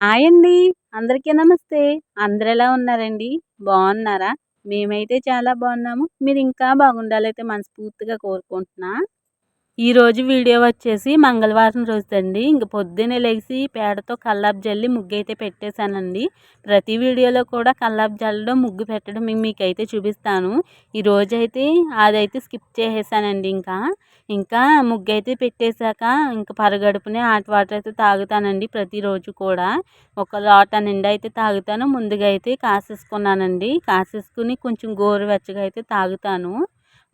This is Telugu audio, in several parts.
హాయ్ అండి. అందరికీ నమస్తే. అందరు ఎలా ఉన్నారండి? బాగున్నారా? మేమైతే చాలా బాగున్నాము. మీరు ఇంకా బాగుండాలైతే మనస్ఫూర్తిగా కోరుకుంటున్నా. ఈరోజు వీడియో వచ్చేసి మంగళవారం రోజుదండి. ఇంక పొద్దున్నే లేచి పేడతో కల్లాపు జల్లి ముగ్గు అయితే పెట్టేశానండి. ప్రతి వీడియోలో కూడా కల్లాపు జల్లడం ముగ్గు పెట్టడం మీకైతే చూపిస్తాను. ఈరోజు అయితే అదైతే స్కిప్ చేసేసానండి ఇంకా. ఇంకా ముగ్గు అయితే పెట్టేశాక ఇంకా పరగడుపునే హాట్ వాటర్ అయితే తాగుతానండి ప్రతిరోజు కూడా. ఒక లోట నిండా అయితే తాగుతాను. ముందుగా అయితే కాసేసుకున్నానండి. కాసేసుకుని కొంచెం గోరువెచ్చగా అయితే తాగుతాను.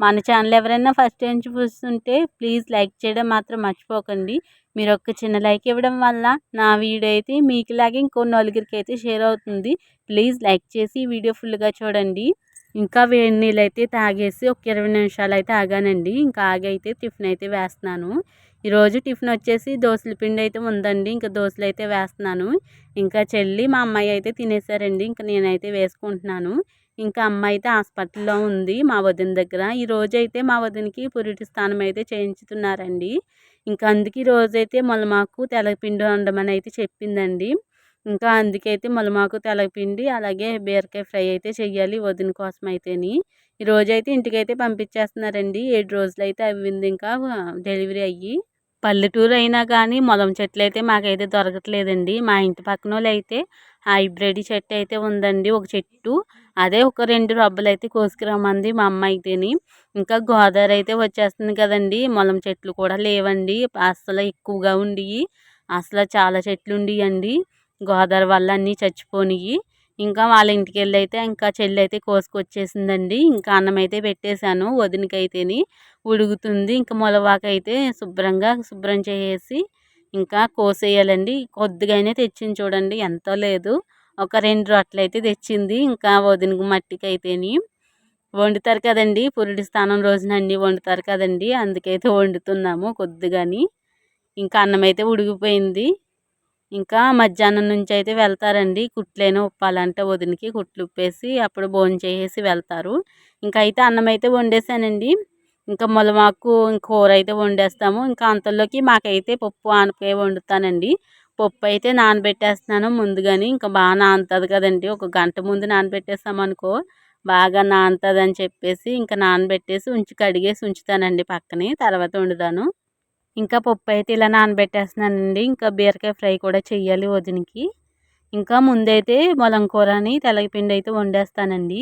మన ఛానల్ ఎవరైనా ఫస్ట్ టైం చూస్తుంటే ప్లీజ్ లైక్ చేయడం మాత్రం మర్చిపోకండి. మీరు ఒక చిన్న లైక్ ఇవ్వడం వల్ల నా వీడియో అయితే మీకు లాగే ఇంకో నలుగురికి అయితే షేర్ అవుతుంది. ప్లీజ్ లైక్ చేసి వీడియో ఫుల్గా చూడండి. ఇంకా వేడి నీళ్ళు అయితే తాగేసి ఒక ఇరవై నిమిషాలు అయితే ఆగానండి. ఇంకా ఆగైతే టిఫిన్ అయితే వేస్తున్నాను. ఈరోజు టిఫిన్ వచ్చేసి దోశల పిండి అయితే ఉందండి. ఇంకా దోశలు అయితే వేస్తున్నాను. ఇంకా చెల్లి మా అమ్మాయి అయితే తినేసారండి. ఇంకా నేనైతే వేసుకుంటున్నాను. ఇంకా అమ్మ అయితే హాస్పిటల్లో ఉంది మా వదిన దగ్గర. ఈ రోజు అయితే మా వదినకి పురిటి స్థానం అయితే చేయించుతున్నారండి. ఇంకా అందుకే ఈ రోజైతే మొలమాకు తెలపిండి వండమని అయితే చెప్పిందండి. ఇంకా అందుకైతే మొలమాకు తెలపిండి అలాగే బీరకాయ ఫ్రై అయితే చెయ్యాలి వదిన కోసం అయితేని. ఈ ఇంటికైతే పంపించేస్తున్నారండి. ఏడు రోజులు అయితే అవ్వింది ఇంకా డెలివరీ అయ్యి. పల్లెటూరు అయినా కానీ మొలం చెట్లు అయితే మాకైతే దొరకట్లేదండి. మా ఇంటి పక్కన అయితే హైబ్రిడ్ చెట్టు అయితే ఉందండి. ఒక చెట్టు. అదే ఒక రెండు రబ్బలు అయితే కోసుకురమ్మంది మా అమ్మ అయితేని ఇంకా గోదావరి అయితే వచ్చేస్తుంది కదండి. మొలం చెట్లు కూడా లేవండి. అసలు ఎక్కువగా ఉండి అసలు చాలా చెట్లు ఉండియండి గోదావరి వల్ల అన్నీ చచ్చిపోనియి. ఇంకా వాళ్ళ ఇంటికి వెళ్ళి అయితే ఇంకా చెల్లి అయితే కోసుకొచ్చేసిందండి. ఇంకా అన్నం అయితే పెట్టేశాను వదినకైతేని ఉడుగుతుంది. ఇంకా మొలవాకైతే శుభ్రంగా శుభ్రం చేసి ఇంకా కోసేయాలండి. కొద్దిగానే తెచ్చింది చూడండి ఎంతో లేదు. ఒక రెండు రొట్టలైతే తెచ్చింది ఇంకా వదిన మట్టికి అయితేని వండుతారు కదండి పురుడి స్థానం రోజున అన్నీ వండుతారు కదండి అందుకైతే వండుతున్నాము కొద్దిగాని. ఇంకా అన్నం అయితే ఉడిగిపోయింది. ఇంకా మధ్యాహ్నం నుంచి అయితే వెళ్తారండి. కుట్లైనా ఉప్పాలంటే వదినకి కుట్లు ఉప్పేసి అప్పుడు భోజనం చేసేసి వెళ్తారు. ఇంకా అయితే అన్నం అయితే వండేసానండి. ఇంకా మొలమాకు కూర అయితే వండేస్తాము. ఇంకా అంతలోకి మాకైతే పప్పు ఆనపకాయ వండుతానండి. పప్పు అయితే నానబెట్టేస్తున్నాను ముందుగాని. ఇంకా బాగా నానుతుంది కదండి. ఒక గంట ముందు నానబెట్టేస్తామనుకో బాగా నానుతుంది అని చెప్పేసి ఇంకా నానబెట్టేసి ఉంచి కడిగేసి ఉంచుతానండి పక్కనే. తర్వాత వండుతాను. ఇంకా పప్పు అయితే ఇలా నానబెట్టేస్తున్నానండి. ఇంకా బీరకాయ ఫ్రై కూడా చెయ్యాలి వదినకి. ఇంకా ముందైతే మొలం కూరని అయితే వండేస్తానండి.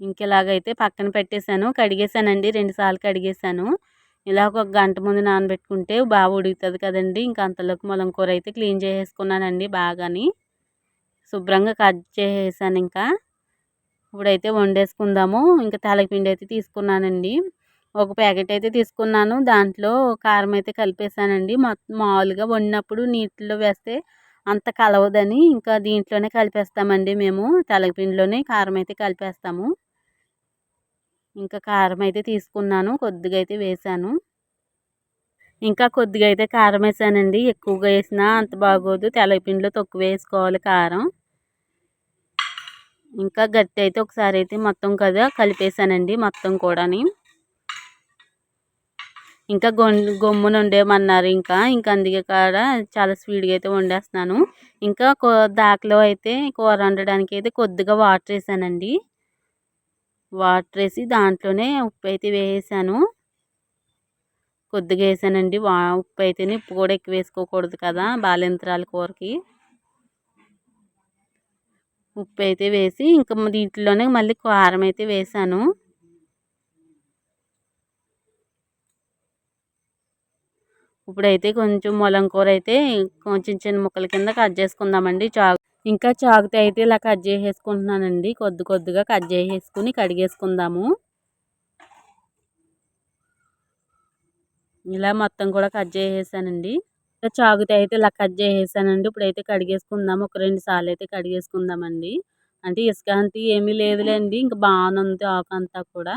ఇంక ఇలాగైతే పక్కన పెట్టేశాను. కడిగేశానండి. రెండుసార్లు కడిగేశాను. ఇలా ఒక గంట ముందు నానబెట్టుకుంటే బాగా ఉడుకుతుంది కదండి. ఇంకా అంతలోకి మొలం కూర అయితే క్లీన్ చేసేసుకున్నానండి బాగాని. శుభ్రంగా కట్ చేసేసాను ఇంకా. ఇప్పుడైతే వండేసుకుందాము. ఇంకా తెలగపిండి అయితే తీసుకున్నానండి. ఒక ప్యాకెట్ అయితే తీసుకున్నాను. దాంట్లో కారం అయితే కలిపేసానండి. మామూలుగా వండినప్పుడు నీటిలో వేస్తే అంత కలవదని ఇంకా దీంట్లోనే కలిపేస్తామండి మేము. తెలగపిండిలోనే కారం అయితే కలిపేస్తాము. ఇంకా కారం అయితే తీసుకున్నాను. కొద్దిగా అయితే వేసాను. ఇంకా కొద్దిగా అయితే కారం వేసానండి. ఎక్కువగా వేసినా అంత బాగోదు. తెలగపిండిలో తక్కువ వేసుకోవాలి కారం. ఇంకా గట్టి అయితే ఒకసారి అయితే మొత్తం కదా కలిపేసానండి మొత్తం కూడాని. ఇంకా గమ్మున వండేయమన్నారు ఇంకా ఇంకా అందుకే కాడ చాలా స్పీడ్గా అయితే వండేస్తున్నాను. ఇంకా దాకలో అయితే కూర వండడానికి అయితే కొద్దిగా వాటర్ వేసానండి. వాటర్ వేసి దాంట్లోనే ఉప్పు అయితే వేసాను కొద్దిగా వేసానండి. వా ఉప్పు అయితేనే ఉప్పు కూడా ఎక్కువ వేసుకోకూడదు కదా బాలింతరాల కూరకి. ఉప్పు అయితే వేసి ఇంకా దీంట్లోనే మళ్ళీ కారం అయితే వేసాను. ఇప్పుడైతే కొంచెం మొలం కూర అయితే కొంచెం చిన్న ముక్కల కింద కట్ చేసుకుందామండి. చాకు ఇంకా చాకుతో అయితే ఇలా కట్ చేసేసుకుంటున్నానండి. కొద్ది కొద్దిగా కట్ చేసేసుకుని కడిగేసుకుందాము. ఇలా మొత్తం కూడా కట్ చేసేసానండి. చాకుతో అయితే ఇలా కట్ చేసేసానండి. ఇప్పుడైతే కడిగేసుకుందాము. ఒక రెండు సార్లు అయితే కడిగేసుకుందామండి. అంటే ఇసుక అంతా ఏమీ లేదులేండి. ఇంకా బాగానుంది ఆకు అంతా కూడా.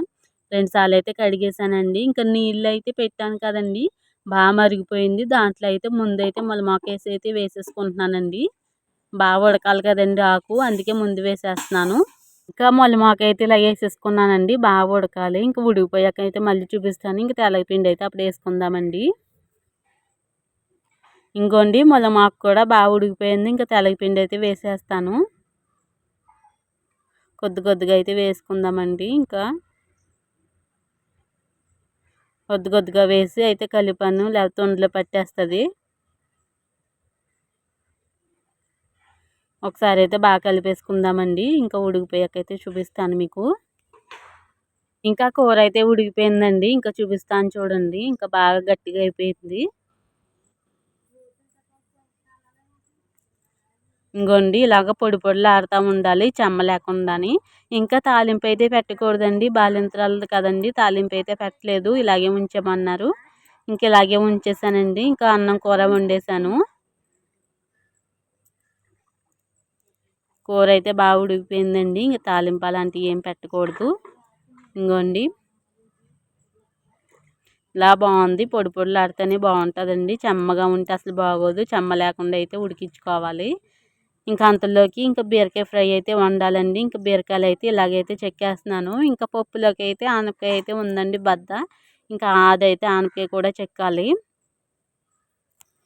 రెండు సార్లు అయితే కడిగేసానండి. ఇంకా నీళ్ళు అయితే పెట్టాను కదండి. బాగా మరిగిపోయింది. దాంట్లో అయితే ముందైతే మొలమాకేసి అయితే వేసేసుకుంటున్నానండి. బాగా ఉడకాలి కదండి ఆకు అందుకే ముందు వేసేస్తున్నాను. ఇంకా మొలమాకు అయితే ఇలా వేసేసుకున్నానండి. బాగా ఉడకాలి. ఇంకా ఉడికిపోయాక అయితే మళ్ళీ చూపిస్తాను. ఇంకా తెల్లపిండి అయితే అప్పుడు వేసుకుందామండి. ఇంకోండి మొలమాకు కూడా బాగా ఉడికిపోయింది. ఇంకా తెలగపిండి అయితే వేసేస్తాను. కొద్ది కొద్దిగా అయితే వేసుకుందామండి. ఇంకా కొద్ది కొద్దిగా వేసి అయితే కలిపాను లేకపోతే ఉండలో పట్టేస్తుంది. ఒకసారి అయితే బాగా కలిపేసుకుందామండి. ఇంకా ఉడికిపోయాకైతే చూపిస్తాను మీకు. ఇంకా కూర అయితే ఉడికిపోయిందండి. ఇంకా చూపిస్తాను చూడండి. ఇంకా బాగా గట్టిగా అయిపోయింది. ఇంకోండి ఇలాగ పొడి పొడిలు ఆడుతూ ఉండాలి చెమ్మ లేకుండాని. ఇంకా తాలింపు అయితే పెట్టకూడదండి బాలింతరాలు కదండి తాలింపు అయితే పెట్టలేదు ఇలాగే ఉంచమన్నారు. ఇంక ఇలాగే ఉంచేసానండి ఇంకా అన్నం కూర వండేసాను. కూర అయితే బాగా ఉడికిపోయిందండి ఇంకా తాలింపు అలాంటివి ఏం పెట్టకూడదు. ఇంకోండి ఇలా బాగుంది పొడి పొడిలు ఆడితేనే బాగుంటుందండి చెమ్మగా ఉంటే అసలు బాగోదు చెమ్మ లేకుండా అయితే ఉడికించుకోవాలి. ఇంకా అంతలోకి ఇంకా బీరకాయ ఫ్రై అయితే వండాలండి. ఇంకా బీరకాయలు అయితే ఇలాగైతే చెక్కేస్తున్నాను. ఇంకా పప్పులోకి అయితే ఆనపకాయ అయితే ఉందండి బద్ద. ఇంకా అదైతే ఆనపకాయ కూడా చెక్కాలి.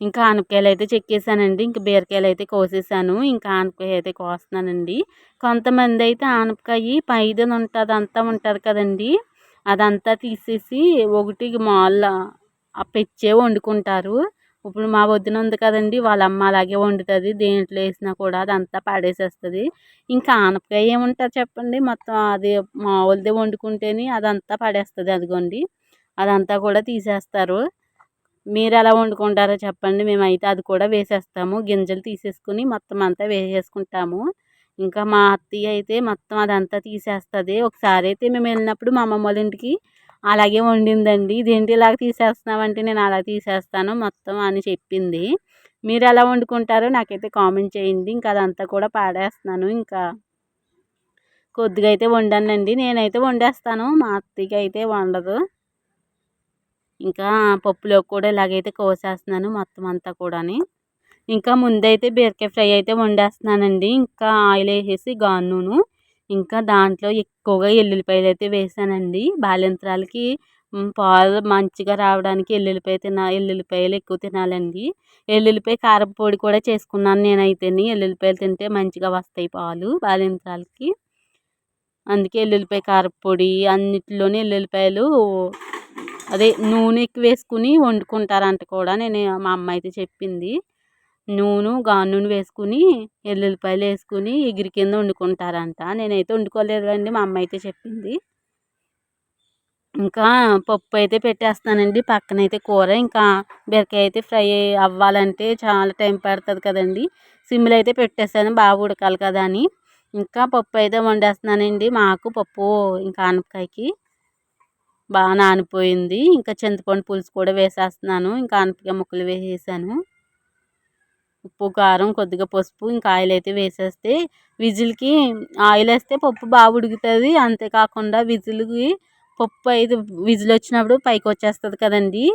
ఇంకా ఆనపకాయలు అయితే చెక్కేసానండి. ఇంకా బీరకాయలు అయితే కోసేసాను. ఇంకా ఆనపకాయ అయితే కోస్తున్నానండి. కొంతమంది అయితే ఆనపకాయ పైదన ఉంటుంది అంతా ఉంటుంది కదండి. అదంతా తీసేసి ఒకటి మాల ఆ పెచ్చే వండుకుంటారు. ఇప్పుడు మా వదిన ఉంది కదండి వాళ్ళ అమ్మ అలాగే వండుతుంది దేంట్లో వేసినా కూడా అదంతా పడేసేస్తుంది. ఇంకా ఆనపకాయ ఏముంటుంది చెప్పండి? మొత్తం అది మామూలుదే వండుకుంటేనే అదంతా పడేస్తుంది అదిగోండి. అదంతా కూడా తీసేస్తారు. మీరు ఎలా వండుకుంటారో చెప్పండి. మేమైతే అది కూడా వేసేస్తాము. గింజలు తీసేసుకుని మొత్తం అంతా వేసేసుకుంటాము. ఇంకా మా అత్తయ్య అయితే మొత్తం అదంతా తీసేస్తుంది. ఒకసారి అయితే మేము వెళ్ళినప్పుడు మా అమ్మమ్మ వాళ్ళ ఇంటికి అలాగే వండిందండి. ఇదేంటి ఇలాగ తీసేస్తున్నామంటే నేను అలా తీసేస్తాను మొత్తం అని చెప్పింది. మీరు ఎలా వండుకుంటారో నాకైతే కామెంట్ చేయండి. ఇంకా అదంతా కూడా పాడేస్తున్నాను. ఇంకా కొద్దిగా అయితే వండానండి. నేనైతే వండేస్తాను. మా అత్తయ్యకి అయితే వండదు. ఇంకా పప్పులోకి కూడా ఇలాగైతే కోసేస్తున్నాను మొత్తం అంతా కూడాని. ఇంకా ముందైతే బీరకాయ ఫ్రై అయితే వండేస్తున్నానండి. ఇంకా ఆయిల్ వేసేసి గానును. ఇంకా దాంట్లో ఎక్కువగా ఎల్లుల్లిపాయలు అయితే వేసానండి. బాలింత్రాలకి పాలు మంచిగా రావడానికి ఎల్లుల్లిపాయ తిన ఎల్లుల్లిపాయలు ఎక్కువ తినాలండి. ఎల్లుల్లిపాయ కారం పొడి కూడా చేసుకున్నాను నేనైతేని. ఎల్లుల్లిపాయలు తింటే మంచిగా వస్తాయి పాలు బాలింతరాలకి అందుకే ఎల్లుల్లిపాయ కారపొడి అన్నిటిలోని ఎల్లుల్లిపాయలు అదే నూనె ఎక్కువ వేసుకుని వండుకుంటారంట కూడా. నేను మా అమ్మ అయితే చెప్పింది. నూనె గాను నూనె వేసుకుని ఎల్లుల్లిపాయలు వేసుకుని ఎగిరి కింద వండుకుంటారంట. నేనైతే వండుకోలేదండి మా అమ్మ అయితే చెప్పింది. ఇంకా పప్పు అయితే పెట్టేస్తానండి పక్కనైతే కూర ఇంకా బీరకాయ అయితే ఫ్రై అవ్వాలంటే చాలా టైం పడుతుంది కదండి. సిమ్లో అయితే పెట్టేస్తాను బాగా ఉడకాలి కదా అని. ఇంకా పప్పు అయితే వండేస్తున్నానండి మాకు పప్పు ఇంకా ఆనపకాయకి బాగా నానిపోయింది. ఇంకా చింతపండు పులుసు కూడా వేసేస్తున్నాను ఇంకా ఆనపకాయ ముక్కలు వేసేసాను. ఉప్పు కారం కొద్దిగా పసుపు ఇంకా ఆయిల్ అయితే వేసేస్తే విజిల్కి ఆయిల్ వేస్తే పప్పు బాగా ఉడుకుతుంది. అంతేకాకుండా విజిల్కి పప్పు అయితే విజిల్ వచ్చినప్పుడు పైకి వచ్చేస్తుంది కదండి.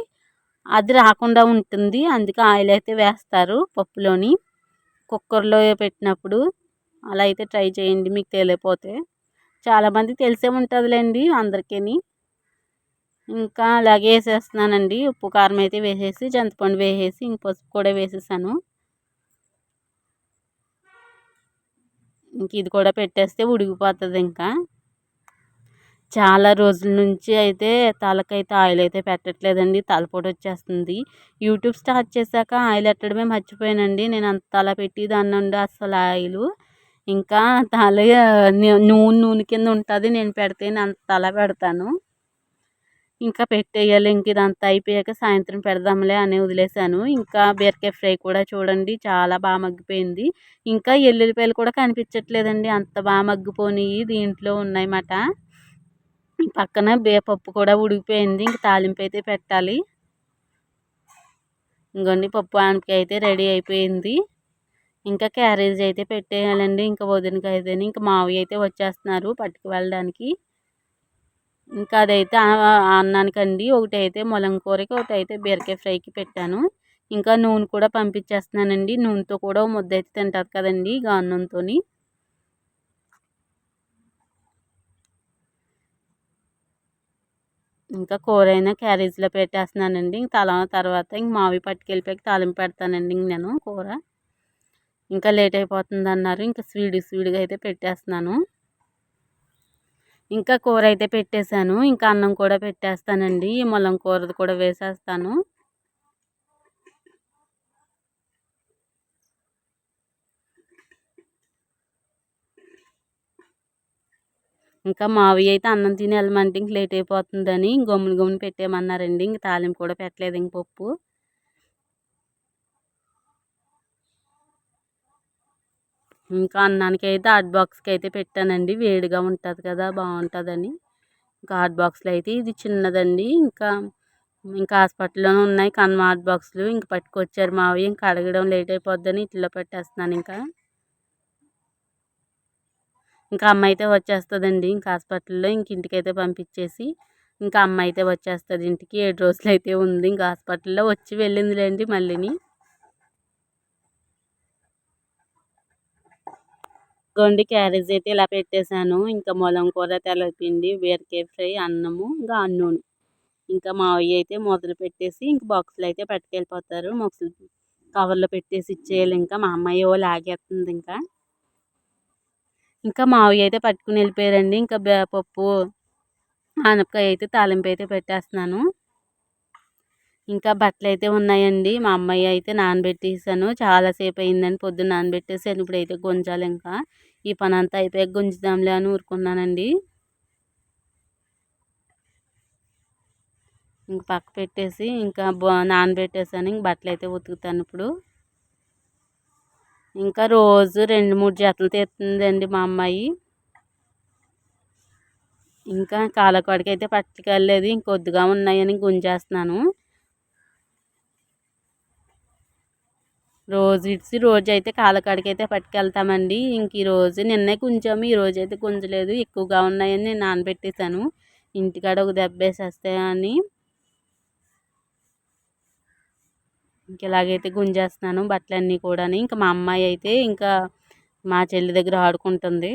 అది రాకుండా ఉంటుంది. అందుకే ఆయిల్ అయితే వేస్తారు పప్పులోని. కుక్కర్లో పెట్టినప్పుడు అలా అయితే ట్రై చేయండి మీకు తెలియపోతే చాలామంది తెలిసే ఉంటుందిలేండి అందరికీ ఇంకా అలాగే వేసేస్తున్నానండి. ఉప్పు కారం అయితే వేసేసి చింతపండు వేసేసి ఇంక పసుపు కూడా వేసేసాను. ఇంక ఇది కూడా పెట్టేస్తే ఉడికిపోతుంది ఇంకా. చాలా రోజుల నుంచి అయితే తలకైతే ఆయిల్ అయితే పెట్టట్లేదండి తలపోటు వచ్చేస్తుంది. యూట్యూబ్ స్టార్ట్ చేశాక ఆయిల్ పెట్టడమే మర్చిపోయానండి. నేను అంత తల పెట్టేదాన్ని ఉండి అసలు ఆయిల్ ఇంకా తల నూనె నూనె కింద ఉంటుంది నేను పెడితే అంత తల పెడతాను. ఇంకా పెట్టేయాలి. ఇంక ఇదంతా అయిపోయాక సాయంత్రం పెడదాంలే అని వదిలేసాను ఇంకా బీరకాయ ఫ్రై కూడా చూడండి చాలా బాగా మగ్గిపోయింది. ఇంకా ఎల్లుల్లిపాయలు కూడా కనిపించట్లేదండి. అంత బాగా మగ్గిపోయినాయి దీంట్లో ఉన్నాయన్నమాట. పక్కన బేపప్పు కూడా ఉడికిపోయింది. ఇంక తాలింపు అయితే పెట్టాలి. ఇంకోండి పప్పు ఆనపకాయ అయితే రెడీ అయిపోయింది. ఇంకా క్యారేజ్ అయితే పెట్టేయాలండి. ఇంకా వదినకి అయితే ఇంకా మావి అయితే వచ్చేస్తున్నారు పట్టుకు వెళ్ళడానికి. ఇంకా అదైతే అన్నానికండి. ఒకటి అయితే ములం కూరకి ఒకటి అయితే బీరకాయ ఫ్రైకి పెట్టాను. ఇంకా నూనె కూడా పంపించేస్తున్నానండి. నూనెతో కూడా ముద్ద అయితే తింటుంది కదండి గాన్నంతో ఇంకా కూర అయినా క్యారేజ్లో పెట్టేస్తున్నానండి. ఇంక తల తర్వాత ఇంక మావి పట్టుకెళ్ళిపోయి తాలింపు పెడతానండి ఇంక నేను కూర. ఇంకా లేట్ అయిపోతుంది అన్నారు ఇంకా స్వీడ్ స్వీడ్గా అయితే పెట్టేస్తున్నాను. ఇంకా కూర అయితే పెట్టేశాను. ఇంకా అన్నం కూడా పెట్టేస్తానండి. ఈ మొలం కూరది కూడా వేసేస్తాను. ఇంకా మావి అయితే అన్నం తిని వెళ్ళమంటే ఇంక లేట్ అయిపోతుందని గమ్మున గమ్మున పెట్టేయమన్నారండి. ఇంక తాలింపు కూడా పెట్టలేదు ఇంక పప్పు. ఇంకా అన్నానికి అయితే హాట్ బాక్స్కి అయితే పెట్టానండి. వేడిగా ఉంటుంది కదా బాగుంటుందని ఇంకా హాట్ బాక్స్లో అయితే ఇది చిన్నదండి. ఇంకా ఇంకా హాస్పిటల్లోనే ఉన్నాయి. కన్మ హాట్ బాక్స్లు ఇంకా పట్టుకొచ్చారు మావి. ఇంకా అడగడం లేట్ అయిపోద్దని ఇట్లా పెట్టేస్తున్నాను ఇంకా. ఇంకా అమ్మ అయితే వచ్చేస్తుందండి. ఇంకా హాస్పిటల్లో ఇంక ఇంటికైతే పంపించేసి ఇంకా అమ్మ అయితే వచ్చేస్తుంది ఇంటికి. ఏడు రోజులు అయితే ఉంది. ఇంకా హాస్పిటల్లో వచ్చి వెళ్ళిందిలేండి మళ్ళీని. గొండి క్యారేజ్ అయితే ఇలా పెట్టేశాను. ఇంకా మొలం కూర తెల్లపిండి బీరకాయ ఫ్రై అన్నము ఇంకా అన్నూను. ఇంకా మావయ్య అయితే మొదలు పెట్టేసి ఇంక బాక్సులు అయితే పట్టుకెళ్ళిపోతారు. మొక్కలు కవర్లో పెట్టేసి ఇచ్చేయాలి ఇంకా. మా అమ్మాయి ఓ లాగేస్తుంది ఇంకా. ఇంకా మావయ్య అయితే పట్టుకుని వెళ్ళిపోయారండి. ఇంకా పప్పు ఆనపకాయ అయితే తాలింపు అయితే పెట్టేస్తున్నాను. ఇంకా బట్టలు అయితే ఉన్నాయండి. మా అమ్మాయి అయితే నానబెట్టేసాను. చాలాసేపు అయిందని పొద్దున్న నానబెట్టేసాను. ఇప్పుడైతే గుంజాలి ఇంకా. ఈ పని అంతా అయిపోయాక గుంజుదాంలే అని ఊరుకున్నానండి. ఇంక పక్క పెట్టేసి ఇంకా నానబెట్టేసాను. ఇంక బట్టలు అయితే ఉతుకుతాను ఇప్పుడు. ఇంకా రోజు రెండు మూడు జతలు తెస్తుందండి మా అమ్మాయి. ఇంకా కాలకాడికి అయితే పట్టుకెళ్ళలేదు ఇంకొద్దుగా ఉన్నాయని గుంజేస్తున్నాను. రోజు ఇడిచి రోజు అయితే కాలకాడికి అయితే పట్టుకెళ్తామండి. ఇంక ఈరోజు నిన్నే కొంచెం ఈరోజు అయితే గుంజలేదు ఎక్కువగా ఉన్నాయని నేను నానబెట్టేశాను. ఇంటికాడ ఒక దెబ్బేసేస్తాయని ఇంక ఇలాగైతే గుంజేస్తున్నాను బట్టలన్నీ కూడా ఇంకా మా అమ్మాయి అయితే ఇంకా మా చెల్లి దగ్గర ఆడుకుంటుంది.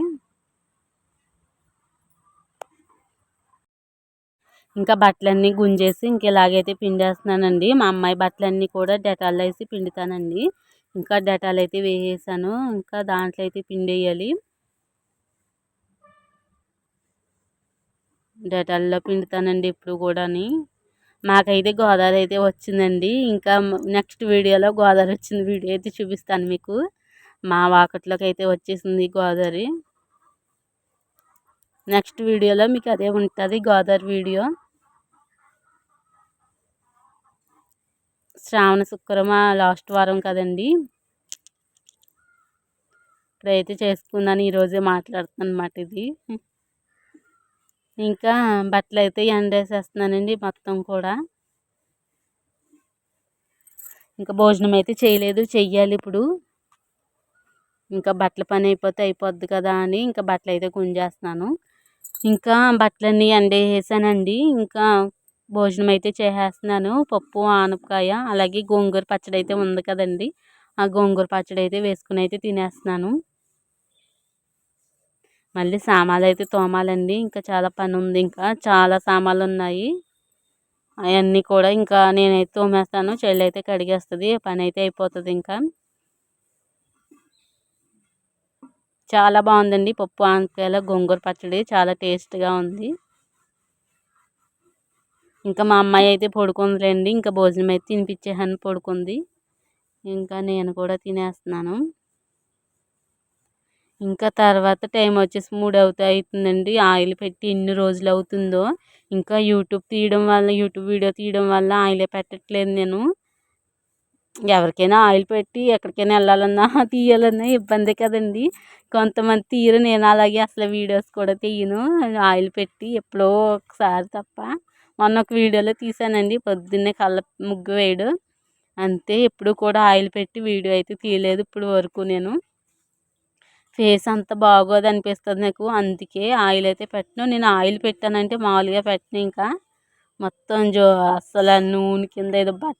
ఇంకా బట్టలన్నీ గుంజేసి ఇంక ఇలాగైతే పిండేస్తున్నానండి. మా అమ్మాయి బట్టలన్నీ కూడా డెటాల్ వేసి పిండుతానండి. ఇంకా డెటాల్ అయితే వేసేసాను. ఇంకా దాంట్లో అయితే పిండేయాలి. డెటాల్లో పిండుతానండి ఇప్పుడు కూడాని. మాకైతే గోదావరి అయితే వచ్చిందండి. ఇంకా నెక్స్ట్ వీడియోలో గోదావరి వచ్చిన వీడియో అయితే చూపిస్తాను మీకు. మా వాకట్లోకి అయితే వచ్చేసింది గోదావరి. నెక్స్ట్ వీడియోలో మీకు అదే ఉంటుంది గోదావరి వీడియో. శ్రావణ శుక్రమ లాస్ట్ వారం కదండి. ఇక్కడైతే చేసుకుందని ఈరోజే మాట్లాడుతున్నాను అనమాట ఇది. ఇంకా బట్టలు అయితే ఎండేసేస్తున్నానండి మొత్తం కూడా. ఇంకా భోజనం అయితే చేయలేదు చెయ్యాలి ఇప్పుడు. ఇంకా బట్టల పని అయిపోతే అయిపోద్ది కదా అని ఇంకా బట్టలు అయితే గుంజేస్తున్నాను. ఇంకా బట్టలన్నీ ఎండేసానండి ఇంకా భోజనం అయితే చేసేస్తున్నాను. పప్పు ఆనపకాయ అలాగే గోంగూర పచ్చడి అయితే ఉంది కదండి. ఆ గోంగూర పచ్చడి అయితే వేసుకుని అయితే తినేస్తున్నాను. మళ్ళీ సామాన్లు అయితే తోమాలండి. ఇంకా చాలా పని ఉంది ఇంకా చాలా సామాన్లు ఉన్నాయి అవన్నీ కూడా ఇంకా నేనైతే తోమేస్తాను. చెల్లి అయితే కడిగేస్తుంది. పని అయితే అయిపోతుంది ఇంకా. చాలా బాగుందండి. పప్పు ఆనపకాయల గోంగూర పచ్చడి. చాలా టేస్ట్గా ఉంది. ఇంకా మా అమ్మాయి అయితే పడుకుందిలేండి. ఇంకా భోజనం అయితే తినిపించేసాను పడుకుంది. ఇంకా నేను కూడా తినేస్తున్నాను. ఇంకా తర్వాత టైం వచ్చేసి మూడు అవుతా అవుతుందండి. ఆయిల్ పెట్టి ఎన్ని రోజులు అవుతుందో. ఇంకా యూట్యూబ్ తీయడం వల్ల యూట్యూబ్ వీడియో తీయడం వల్ల ఆయిలే పెట్టట్లేదు నేను. ఎవరికైనా ఆయిల్ పెట్టి ఎక్కడికైనా వెళ్ళాలన్నా తీయాలన్నా ఇబ్బంది కదండి. కొంతమంది తీయరు నేను అలాగే అసలు వీడియోస్ కూడా తీయను. ఆయిల్ పెట్టి ఎప్పుడో ఒకసారి తప్ప. మొన్న ఒక వీడియోలో తీసానండి. పొద్దున్నే కళ్ళ ముగ్గు వేయడు. అంతే ఎప్పుడు కూడా ఆయిల్ పెట్టి వీడియో అయితే తీయలేదు ఇప్పుడు వరకు నేను. ఫేస్ అంత బాగోదు అనిపిస్తుంది నాకు. అందుకే ఆయిల్ అయితే పెట్టను. నేను ఆయిల్ పెట్టానంటే మామూలుగా పెట్టను ఇంకా. మొత్తం జో అసలు నూనె కింద ఏదో బట్ట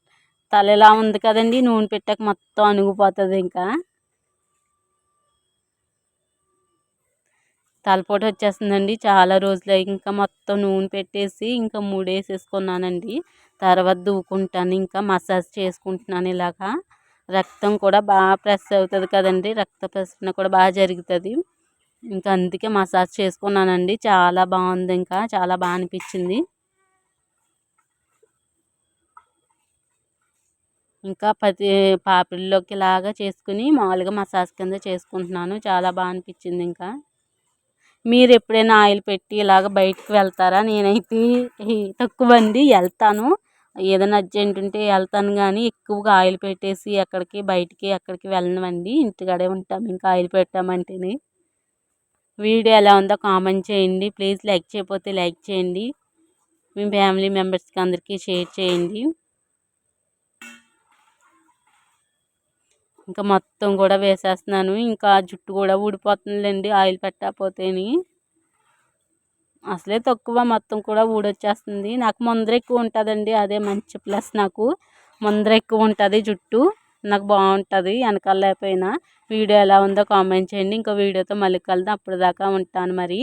తల ఎలా ఉంది కదండి. నూనె పెట్టాక మొత్తం అణిగిపోతుంది ఇంకా. తలపోటు వచ్చేస్తుందండి. చాలా రోజులు ఇంకా మొత్తం నూనె పెట్టేసి ఇంకా మూడేసేసుకున్నానండి. తర్వాత దూకుంటాను ఇంకా మసాజ్ చేసుకుంటున్నాను ఇలాగా. రక్తం కూడా బాగా ప్రెస్ అవుతుంది కదండి. రక్త ప్రసరణ కూడా బాగా జరుగుతుంది. ఇంకా అందుకే మసాజ్ చేసుకున్నానండి. చాలా బాగుంది ఇంకా. చాలా బాగా అనిపించింది. ఇంకా పది పాపిల్లోకి లాగా చేసుకుని మామూలుగా మసాజ్ కింద చేసుకుంటున్నాను. చాలా బాగా అనిపించింది ఇంకా. మీరు ఎప్పుడైనా ఆయిల్ పెట్టి ఇలాగ బయటకు వెళ్తారా? నేనైతే తక్కువ అండి వెళ్తాను. ఏదైనా అర్జెంట్ ఉంటే వెళ్తాను కానీ ఎక్కువగా ఆయిల్ పెట్టేసి ఎక్కడికి బయటికి ఎక్కడికి వెళ్ళమండి ఇంటికాడే ఉంటాం. ఇంకా ఆయిల్ పెట్టామంటేనే. వీడియో ఎలా ఉందో కామెంట్ చేయండి. ప్లీజ్ లైక్ చేయకపోతే లైక్ చేయండి. మీ ఫ్యామిలీ మెంబర్స్కి అందరికీ షేర్ చేయండి. ఇంకా మొత్తం కూడా వేసేస్తున్నాను. ఇంకా జుట్టు కూడా ఊడిపోతుందండి ఆయిల్ పెట్టకపోతేని. అసలే తక్కువ మొత్తం కూడా ఊడొచ్చేస్తుంది. నాకు ముందర ఎక్కువ ఉంటుందండి అదే మంచి ప్లస్ నాకు. ముందర ఎక్కువ ఉంటుంది జుట్టు నాకు బాగుంటుంది వెనకాల లేకపోయినా. వీడియో ఎలా ఉందో కామెంట్ చేయండి. ఇంకో వీడియోతో మళ్ళీ కలుద్దాం. అప్పుడు దాకా ఉంటాను మరి.